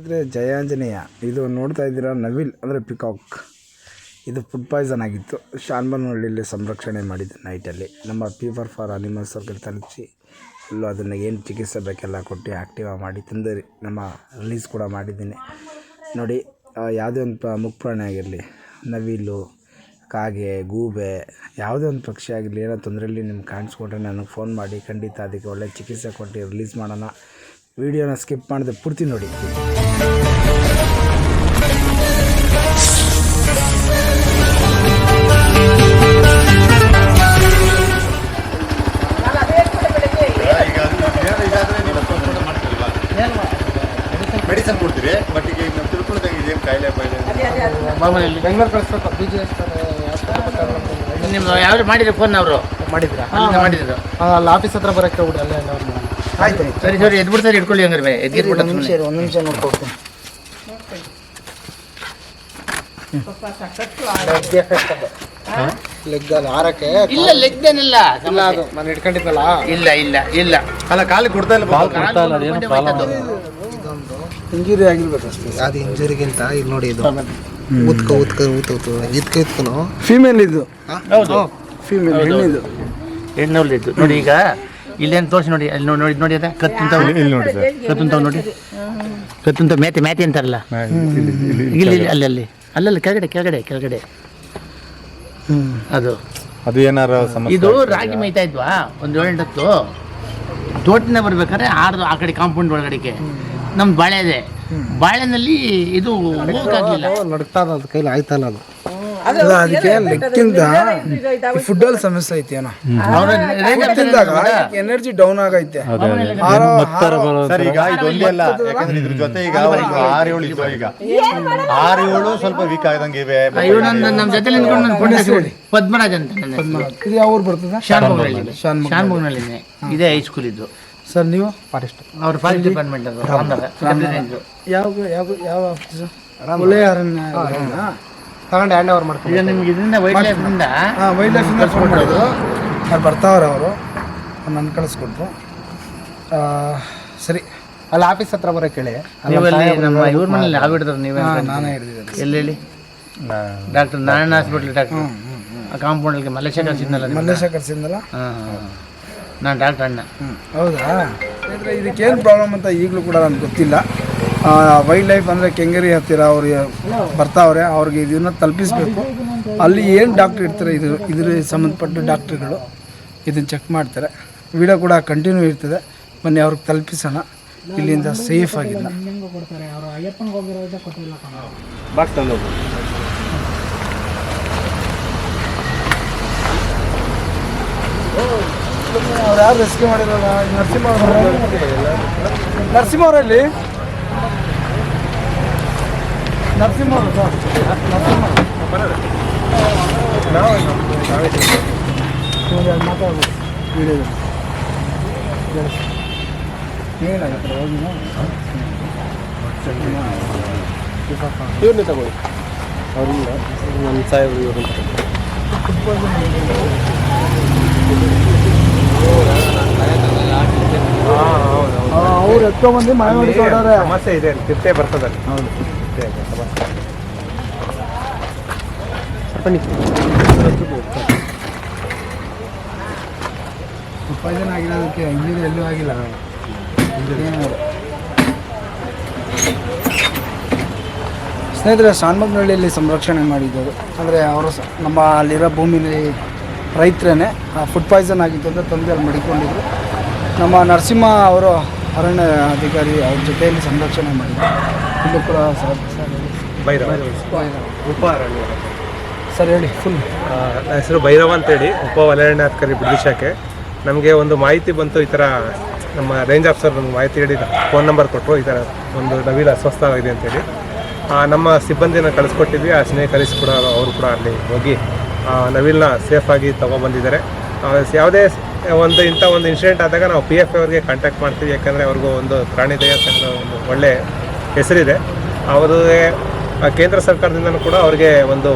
ಅಂದರೆ ಜಯಾಂಜನೇಯ. ಇದು ನೋಡ್ತಾ ಇದ್ದೀರಾ ನವಿಲ್ ಅಂದರೆ ಪಿಕಾಕ್. ಇದು ಫುಡ್ ಪಾಯ್ಸನ್ ಆಗಿತ್ತು. ಶಾನ್ಬನಹಳ್ಳಿಯಲ್ಲಿ ಸಂರಕ್ಷಣೆ ಮಾಡಿದ್ದು ನೈಟಲ್ಲಿ ನಮ್ಮ ಪೀಪರ್ ಫಾರ್ ಅನಿಮಲ್ಸ್ ಸರ್ಕಲ್ ತಲುಪಿಸಿ. ಅಲ್ಲೂ ಅದನ್ನು ಏನು ಚಿಕಿತ್ಸೆ ಬೇಕೆಲ್ಲ ಕೊಟ್ಟು ಆ್ಯಕ್ಟಿವ್ ಮಾಡಿ ತಂದರಿ. ನಮ್ಮ ರಿಲೀಸ್ ಕೂಡ ಮಾಡಿದ್ದೀನಿ. ನೋಡಿ ಯಾವುದೇ ಒಂದು ಪ- ಮುಕ್ಪ್ರಾಣಿ ಆಗಿರಲಿ, ನವಿಲು, ಕಾಗೆ, ಗೂಬೆ, ಯಾವುದೇ ಒಂದು ಪಕ್ಷಿ ಆಗಿರಲಿ, ಏನೋ ತೊಂದರೆಯಲ್ಲಿ ನಿಮ್ಗೆ ಕಾಣಿಸ್ಕೊಂಡ್ರೆ ನನಗೆ ಫೋನ್ ಮಾಡಿ. ಖಂಡಿತ ಅದಕ್ಕೆ ಒಳ್ಳೆ ಚಿಕಿತ್ಸೆ ಕೊಟ್ಟು ರಿಲೀಸ್ ಮಾಡೋಣ. ವಿಡಿಯೋನ ಸ್ಕಿಪ್ ಮಾಡಿದೆ ಪೂರ್ತಿ ನೋಡಿ. ಏನೋ ಮೆಡಿಸನ್ ಕೊಡ್ತೀರಿ ಬಟ್ ಈಗ ನಾವು ತಿಳ್ಕೊಳ್ದಂಗೆ ಇದೇನು ಕಾಯಿಲೆ ಬಾಯಿಲೆ ಬೆಂಗಳೂರು ಕಳಿಸ್ಬೇಕು ಬಿ ಜಿ ಎಸ್ ನಿಮ್ಮ ಯಾರು ಮಾಡಿದ್ರು ಫೋನ್ ಅವರು? ಮಾಡಿದ್ರ. ಮಾಡಿದ್ರು ಅಲ್ಲ ಆಫೀಸ್ ಹತ್ರ ಬರಕ್ಕೆ ಹೋಗ್ಬಿಡಿ ಅಲ್ಲೇ ಎಲ್ಲ. ಆಯ್ತು ಸರಿ ಸರಿ ಎದ್ಬಿಡ್ತಾರೆ ಇಟ್ಕೊಳ್ಳಿ ಹಂಗಾರೆ ಎದ್ದು ಒಂದು ನಿಮಿಷ ಒಂದು ನಿಮಿಷ ನೋಡ್ಕೊಡ್ತೀನಿ ಇಲ್ಲ ಲೆಗ್ದೇನಿಲ್ಲ ಇಲ್ಲ ಅದು ನಾನು ಇಟ್ಕೊಂಡಿದ್ನಲ್ಲ ಇಲ್ಲ ಇಲ್ಲ ಇಲ್ಲ. ಅಲ್ಲ ಕಾಲು ಕೊಡ್ತಾ ಇಲ್ಲ ಇಂಜುರಿ ಆಗಿರ್ಬೇಕು ಅಷ್ಟೇ. ಅದು ಇಂಜುರಿಗಿಂತ ಇಲ್ಲಿ ನೋಡಿ ಇದು. ಉತ್ಕ ಉತ್ಕ ಉತ್ ಉತ್ ಇದ್ಕ ಇತ್ಕನು ಫೀಮೇಲ್ ಇದು. ಹೌದು. ಫೀಮೇಲ್ ಹೆಣ್ಣಿದು. ಹೆಣ್ಣಲ್ಲಿದ್ದು ನೋಡಿ ಈಗ ಇಲ್ಲೇನು ತೋರಿಸಿ ನೋಡಿ ಅಲ್ಲಿ ನೋಡಿ ನೋಡಿ ನೋಡಿ ಅದ? ನೋಡಿ ಇಲ್ಲಿ ನೋಡಿ ಸರ್. ಕತ್ತುಂತಾವ್ ನೋಡಿ. ಕತ್ತಂತ ಮೇತೆ ಮೇತೆ ಅಂತಾರಲ್ಲ? ಇಲ್ಲಿ ಇಲ್ಲಿ ಅಲ್ಲಿ ಅಲ್ಲಿ. ಅಲ್ಲಲ್ಲಿ ಕೆಳಗಡೆ ಕೆಳಗಡೆ ಕೆಳಗಡೆ. ಅದು. ಅದು ಏನಾರ ಸಮಸ್ಯೆ ಇದು ರಾಗಿ ಮೇಯ್ತಾ ಇದ್ವಾ? ಒಂದು ಏಳೆಂಟತ್ತು ತೋಟದಿಂದ ಬರ್ಬೇಕಾದ್ರೆ ಆರ್ದು ಆ ಕಡೆ ಕಾಂಪೌಂಡ್ ಒಳಗಡೆಗೆ. ನಮ್ದು ಬಾಳೆ ಇದೆ. ಬಾಳೆನಲ್ಲಿ ಇದು ಹೋಗಕ್ಕಾಗಲಿಲ್ಲ. ನಡ್ತಾ ಅದು ಕೈಲಿ ಆಯ್ತಲ್ಲ ಅದು. ಅಲ್ಲ ಅದಕ್ಕೆ ಲೆಕ್ಕಿಂದ ಫುಡ್ಡಲ್ಲಿ ಸಮಸ್ಯೆ ಐತಿ ಏನೋ. ತಿಂದಾಗ ಎನರ್ಜಿ ಡೌನ್ ಆಗೈತೆ. ಸರ್ ಈಗ ಅಲ್ಲ. ಯಾಕಂದ್ರೆ ಇದ್ರ ಜೊತೆ ಈಗ ಒಂದು ಆರು ಏಳು ಇದ್ವು ಈಗ. ಆರು ಏಳು ಸ್ವಲ್ಪ ವೀಕ್ ಆಗದಂಗೆ ಇವೆ. ನಮ್ಮ ಜೊತೆ ನಿಂತ್ಕೊಂಡು ನನ್ನ ಪದ್ಮರಾಜ್ ಅಂತ ನನ್ನ ಹೆಸರು. ಇದು ಯಾವ ಊರು ಬರ್ತದೆ? ಶಾನ್ಭೋಗ್ನಲ್ಲಿ ಶಾನ್ಭೋಗ್ನಲ್ಲಿನೇ ಇದೇ ಹೈಸ್ಕೂಲ್ ಇದ್ದು. ಸರ್ ನೀವು? ಫಾರೆಸ್ಟ್ ಅವ್ರ ಫಾರೆಸ್ಟ್ ಡಿಪಾರ್ಟ್ಮೆಂಟ್ ಯಾವ ಯಾವ ಯಾವ ಆಫೀಸು ಒಳ್ಳೆ ಅರಣ್ಯ? ತಗೊಂಡು ಹ್ಯಾಂಡ್ ಓವರ್ ಮಾಡ್ಕೊಂಡು ಈಗ ನಿಮ್ಗೆ ಇದರಿಂದ ವೈಲ್ಡ್ ಲೈಫ್ನಿಂದ ಹಾಂ ವೈಲ್ಡ್ ಲೈಫ್ ಫೋನ್ ಮಾಡಿದ್ರು ಅವ್ರು ಬರ್ತಾವ್ರೆ ಅವರು. ನನ್ನ ಕಳಿಸ್ಕೊಟ್ರು. ಆ, ಸರಿ. ಅಲ್ಲಿ ಆಫೀಸ್ ಹತ್ರ ಬರೋಕೆ ಕೇಳಿ. ನೀವಲ್ಲಿ ನಮ್ಮ ಇವ್ರ ಮನೇಲಿ ಯಾವ ಹಿಡಿದ್ರು ನೀವೇ ನಾನೇ ಹಿಡಿದಿದ್ದೆ ಎಲ್ಲಿ ಹೇಳಿ? Doctor Narayana hospital doctor. ಆ ಕಾಂಪೌಂಡಲ್ಲಿ ಮಲ್ಲೇಶ ಕಳ್ಸಿದ್ನಲ್ಲ ನೀವು? ಮಲ್ಲೇಶ ಕರ್ಸಿಂದಲ್ಲ ಹಾಂ ಹಾಂ ನಾನು ಡಾಕ್ಟರ್ ಅಣ್ಣ. ಹೌದಾ? ಇದಕ್ಕೆ ಏನು ಪ್ರಾಬ್ಲಮ್ ಅಂತ ಈಗಲೂ ಕೂಡ ನನಗೆ ಗೊತ್ತಿಲ್ಲ. ವೈಲ್ಡ್ ಲೈಫ್ ಅಂದರೆ ಕೆಂಗೇರಿ ಹತ್ತಿರ ಅವ್ರಿಗೆ ಬರ್ತಾವ್ರೆ, ಅವ್ರಿಗೆ ಇದನ್ನು ತಲುಪಿಸ್ಬೇಕು. ಅಲ್ಲಿ ಏನು ಡಾಕ್ಟ್ರ್ ಇರ್ತಾರೆ, ಇದು, ಇದ್ರ ಸಂಬಂಧಪಟ್ಟ ಡಾಕ್ಟ್ರುಗಳು ಇದನ್ನು ಚೆಕ್ ಮಾಡ್ತಾರೆ. ವಿಡಿಯೋ ಕೂಡ ಕಂಟಿನ್ಯೂ ಇರ್ತದೆ. ಬನ್ನಿ, ಅವ್ರಿಗೆ ತಲುಪಿಸೋಣ. ಇಲ್ಲಿಂದ ಸೇಫ್ ಆಗಿಲ್ಲ. ಅವ್ರು ಯಾರು ರೆಸ್ಕ್ಯೂ ಮಾಡಿರಲ್ಲ ನರಸಿಂಹ ನರಸಿಂಹ ಅವರಲ್ಲಿ ನರಸಿಂಹ ಅವರು ಸರ್ ನರಸಿಂಹ ಮಾತಾಡ್ಬೋದು ವಿಡಿಯೋದಲ್ಲಿ ಏನಾಗುತ್ತೆ ಹೋಗಿನ ಇವ್ರನ್ನೇ ತಗೊಳ್ಳಿ ಅವ್ರಿಂದ ನಮ್ಮ ಸಾಹೇಬ್ರು ಇವ್ರನ್ನ ಅವ್ರು ಎತ್ಕೊಂಬಂದು ಮಳೆ ಮಾಡಿ ಕೊಡೋರೆ ಸಮಸ್ಯೆ ಇದೆ ತಿರ್ತೆ ಬರ್ತದೆ ಹೌದು. ಪಾಯ್ಸನ್ ಆಗಿರೋದಕ್ಕೆ ಇಂಜಿನ್ ಎಲ್ಲೂ ಆಗಿಲ್ಲ. ಸ್ನೇಹಿತರೆ ಶಾನ್ಮಗ್ನಹಳ್ಳಿಯಲ್ಲಿ ಸಂರಕ್ಷಣೆ ಮಾಡಿದ್ದರು ಅಂದರೆ ಅವರು ನಮ್ಮ ಅಲ್ಲಿರೋ ಭೂಮಿಲಿ ರೈತರೇ ಫುಡ್ ಪಾಯ್ಸನ್ ಆಗಿತ್ತು ಅಂತ ತೊಂದರೆ ಅಲ್ಲಿ ಮಡಿಕೊಂಡಿದ್ರು. ನಮ್ಮ ನರಸಿಂಹ ಅವರು ಅರಣ್ಯ ಅಧಿಕಾರಿ ಅವ್ರ ಜೊತೆಯಲ್ಲಿ ಸಂರಕ್ಷಣೆ ಮಾಡಿದ್ರು. ಇಲ್ಲೂ ಕೂಡ. ಉಪ ಅರಣ್ಯ ಸರ್ ಹೇಳಿ ಫುಲ್ ಹೆಸರು ಭೈರವ ಅಂತೇಳಿ ಉಪ ವಲಯಾರಣ್ಯಾಧಿಕಾರಿ ಬಿಡಿ ಶಾಖೆ. ನಮಗೆ ಒಂದು ಮಾಹಿತಿ ಬಂತು ಈ ಥರ ನಮ್ಮ ರೇಂಜ್ ಆಫೀಸರ್ ಒಂದು ಮಾಹಿತಿ ಹೇಳಿ ಫೋನ್ ನಂಬರ್ ಕೊಟ್ಟರು ಈ ಥರ ಒಂದು ನವಿಲು ಅಸ್ವಸ್ಥವಾಗಿದೆ ಅಂತೇಳಿ ನಮ್ಮ ಸಿಬ್ಬಂದಿನ ಕಳಿಸ್ಕೊಟ್ಟಿದ್ವಿ ಆ ಸ್ನೇಹಿತರಿಸಿ ಕೂಡ ಅವರು ಕೂಡ ಅಲ್ಲಿ ಹೋಗಿ ಆ, ನವಿಲನ್ನ ಸೇಫಾಗಿ ತೊಗೊಬಂದಿದ್ದಾರೆ ಯಾವುದೇ ಒಂದು ಇಂಥ ಒಂದು ಇನ್ಸಿಡೆಂಟ್ ಆದಾಗ ನಾವು ಪಿ ಎಫ್ ಅವ್ರಿಗೆ ಕಾಂಟ್ಯಾಕ್ಟ್ ಮಾಡ್ತೀವಿ ಯಾಕಂದರೆ ಅವ್ರಿಗೂ ಒಂದು ಪ್ರಾಣಿ ದಯ ಒಂದು ಒಳ್ಳೆ ಹೆಸರಿದೆ. ಅವರಿಗೆ ಆ, ಕೇಂದ್ರ ಸರ್ಕಾರದಿಂದನೂ ಕೂಡ ಅವ್ರಿಗೆ ಒಂದು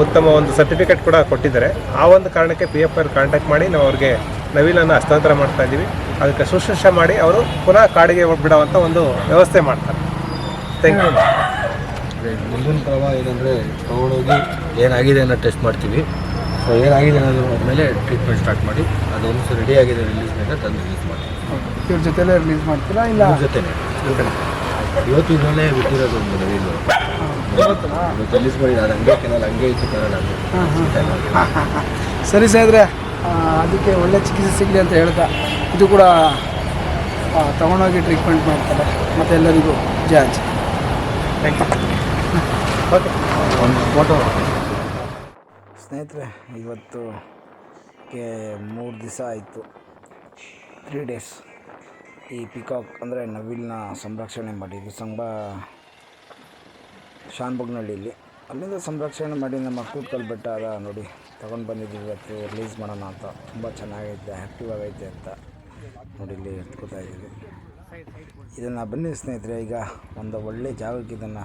ಉತ್ತಮ ಒಂದು ಸರ್ಟಿಫಿಕೇಟ್ ಕೂಡ ಕೊಟ್ಟಿದ್ದಾರೆ. ಆ ಒಂದು ಕಾರಣಕ್ಕೆ ಪಿ ಎಫ್ ಐ ಕಾಂಟ್ಯಾಕ್ಟ್ ಮಾಡಿ ನಾವು ಅವ್ರಿಗೆ ನವಿಲನ್ನು ಹಸ್ತಾಂತರ ಮಾಡ್ತಾ ಇದ್ದೀವಿ. ಅದಕ್ಕೆ ಶುಶ್ರೂಷೆ ಮಾಡಿ ಅವರು ಪುನಃ ಕಾಡಿಗೆ ಬಿಡುವಂಥ ಒಂದು ವ್ಯವಸ್ಥೆ ಮಾಡ್ತಾರೆ. ಥ್ಯಾಂಕ್ ಯು ಮುಂದಿನ ಕ್ರಮ ಏನಂದರೆ ತೊಗೊಂಡೋಗಿ ಏನಾಗಿದೆ ಅನ್ನೋ ಟೆಸ್ಟ್ ಮಾಡ್ತೀವಿ. ಸೊ ಏನಾಗಿದೆ ಅನ್ನೋದು ಮೇಲೆ ಟ್ರೀಟ್ಮೆಂಟ್ ಸ್ಟಾರ್ಟ್ ಮಾಡಿ ಅದೊಂದು ರೆಡಿ ಆಗಿದೆ ರಿಲೀಸ್ ಮೇಲೆ ತಂದು ರಿಲೀಸ್ ಮಾಡ್ತೀವಿ ಇವ್ರ ಜೊತೆಲೇ ರಿಲೀಸ್ ಮಾಡ್ತೀರಾ ಇಲ್ಲ? ಜೊತೆನೆ ಇವತ್ತು ಇದರಲ್ಲೇ ಬಿಟ್ಟಿರೋದು ಒಂದು ನವೀನು ಇವತ್ತು ರಿಲೀಸ್ ಮಾಡಿ ಅದು ಹಂಗೆ ಕೆನಲ್ ಹಂಗೆ ಇತ್ತು ಹಂಗೆ. ಸರಿ ಸಾಯಿದ್ರೆ ಅದಕ್ಕೆ ಒಳ್ಳೆ ಚಿಕಿತ್ಸೆ ಸಿಗಲಿ ಅಂತ ಹೇಳ್ತಾ ಇದು ಕೂಡ ತಗೊಂಡೋಗಿ ಟ್ರೀಟ್ಮೆಂಟ್ ಮಾಡ್ತಾರೆ. ಮತ್ತು ಎಲ್ಲರಿಗೂ ಜಾಜ್ ಒಂದು ಫೋಟೋ ಸ್ನೇಹಿತರೆ ಇವತ್ತು ಕೆ ಮೂರು ದಿವಸ ಆಯಿತು. ತ್ರೀ ಡೇಸ್ ಈ ಪಿಕಾಕ್ ಅಂದರೆ ನವಿಲ್ನ ಸಂರಕ್ಷಣೆ ಮಾಡಿದ್ವಿ ಸಂಬ ಶಾನ್ಬಗ್ನಹಳ್ಳಿಲಿ ಅಲ್ಲಿಂದ ಸಂರಕ್ಷಣೆ ಮಾಡಿ ನಮ್ಮ ಕೂತ್ಕಲ್ ಬೆಟ್ಟ ಅದ ನೋಡಿ ತೊಗೊಂಡು ಬಂದಿದ್ದೀವಿ ಇವತ್ತು ರಿಲೀಸ್ ಮಾಡೋಣ ಅಂತ. ತುಂಬ ಚೆನ್ನಾಗೈತೆ ಆ್ಯಕ್ಟಿವ್ ಆಗೈತೆ ಅಂತ ನೋಡಿ ಇಲ್ಲಿ ಎತ್ಕೋತಾ ಇದ್ದೀವಿ. ಇದನ್ನು ಬನ್ನಿ ಸ್ನೇಹಿತರೆ ಈಗ ಒಂದು ಒಳ್ಳೆ ಜಾಗಕ್ಕೆ ಇದನ್ನು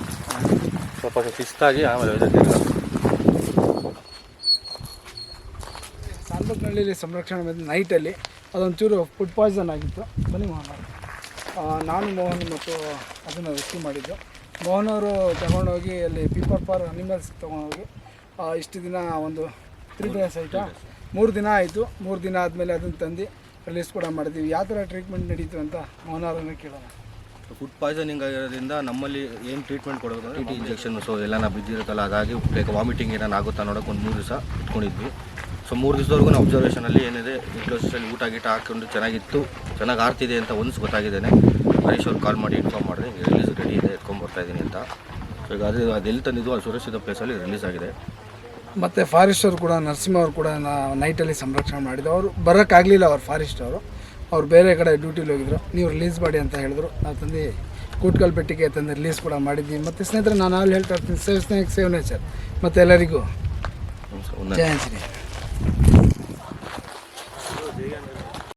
ಸ್ವಲ್ಪ ಶಿಸ್ತಾಗಿ ಆಮೇಲೆ ಇದಕ್ಕೆ ಸಾನ್ಬಕ್ನಹಳ್ಳಿಲಿ ಸಂರಕ್ಷಣೆ ಬಂದು ನೈಟಲ್ಲಿ ಅದೊಂಚೂರು ಫುಡ್ ಪಾಯ್ಸನ್ ಆಗಿತ್ತು. ಬನ್ನಿ ಮೋಹನ್ ಅವ್ರೆ. ನಾನು ಮೋಹನ್ ಮತ್ತು ಅದನ್ನು ರೆಸ್ಕ್ಯೂ ಮಾಡಿದ್ದು. ಮೋಹನ್ ಅವರು ತಗೊಂಡೋಗಿ ಅಲ್ಲಿ ಪೀಪರ್ ಫಾರ್ ಅನಿಮಲ್ಸ್ ತೊಗೊಂಡೋಗಿ ಇಷ್ಟು ದಿನ ಒಂದು ತ್ರೀ ಡೇಸ್ ಆಯಿತಾ? ಮೂರು ದಿನ ಆಯಿತು. ಮೂರು ದಿನ ಆದಮೇಲೆ ಅದನ್ನು ತಂದು ರಿಲೀಸ್ ಕೂಡ ಮಾಡಿದ್ದೀವಿ. ಯಾವ ಥರ ಟ್ರೀಟ್ಮೆಂಟ್ ನಡೀತು ಅಂತ ಮೋಹನ್ ಅವರನ್ನು ಕೇಳೋಣ. ಫುಡ್ ಪಾಯ್ಸನಿಂಗ್ ಆಗಿರೋದ್ರಿಂದ ನಮ್ಮಲ್ಲಿ ಏನು ಟ್ರೀಟ್ಮೆಂಟ್ ಕೊಡೋದು ಟಿ ಟಿ ಇಂಜೆಕ್ಷನ್ ಸೊ ಎಲ್ಲ ಬಿದ್ದಿರುತ್ತಲ್ಲ ಅದಾಗಿ ಲೈಕ್ ವಾಮಿಟಿಂಗ್ ಏನಾನ ಆಗುತ್ತಾ ನೋಡೋಕೆ ಒಂದು ಮೂರು ದಿವಸ ಇಟ್ಕೊಂಡಿದ್ವಿ. ಸೊ ಮೂರು ದಿವಸದವರೆಗೂ ನಾವು ಅಬ್ಸರ್ವೇಷನಲ್ಲಿ ಏನಿದೆ ಇಂಟ್ಲೋಸಲ್ಲಿ ಊಟ ಗೀಟ ಹಾಕೊಂಡು ಚೆನ್ನಾಗಿತ್ತು, ಚೆನ್ನಾಗಿ ಆರ್ತಿದೆ ಅಂತ ಒಂದು ಗೊತ್ತಾಗಿದ್ದೇನೆ. ಹರೀಶ್ ಅವ್ರು ಕಾಲ್ ಮಾಡಿ ಇನ್ಫಾರ್ಮ್ ಮಾಡಿದೆ, ಹಿಂಗೆ ರಿಲೀಸ್ ರೆಡಿ ಇದೆ, ಎತ್ಕೊಂಡು ಇದ್ದೀನಿ ಅಂತ. ಸೊ ಈಗ ಅದು ಅದೆಲ್ಲಿ ತಂದಿದ್ದು ಅದು ಸುರಕ್ಷಿತ ಪ್ಲೇಸಲ್ಲಿ ರಿಲೀಸ್ ಆಗಿದೆ. ಮತ್ತು ಫಾರೆಸ್ಟ್ ಅವರು ಕೂಡ, ನರಸಿಂಹ ಅವರು ಕೂಡ ನೈಟಲ್ಲಿ ಸಂರಕ್ಷಣೆ ಮಾಡಿದ್ದು. ಅವರು ಬರೋಕ್ಕಾಗಲಿಲ್ಲ ಅವ್ರು ಫಾರೆಸ್ಟ್ ಅವರು. ಅವ್ರು ಬೇರೆ ಕಡೆ ಡ್ಯೂಟಿಲಿ ಹೋಗಿದ್ರು. ನೀವು ರಿಲೀಸ್ ಮಾಡಿ ಅಂತ ಹೇಳಿದ್ರು. ನಾವು ತಂದು ಕೂಟ್ಕಲ್ ಪೆಟ್ಟಿಗೆ ತಂದು ರಿಲೀಸ್ ಕೂಡ ಮಾಡಿದ್ವಿ. ಮತ್ತು ಸ್ನೇಹಿತರೆ ನಾನು ಆಲ್ ಹೇಳ್ತಾ ಇರ್ತೀನಿ ಸೇವ್ ಸ್ನೇಹಿತ ಸೇವ್ ನೇಚರ್ ಮತ್ತೆ ಎಲ್ಲರಿಗೂ. ಜಯ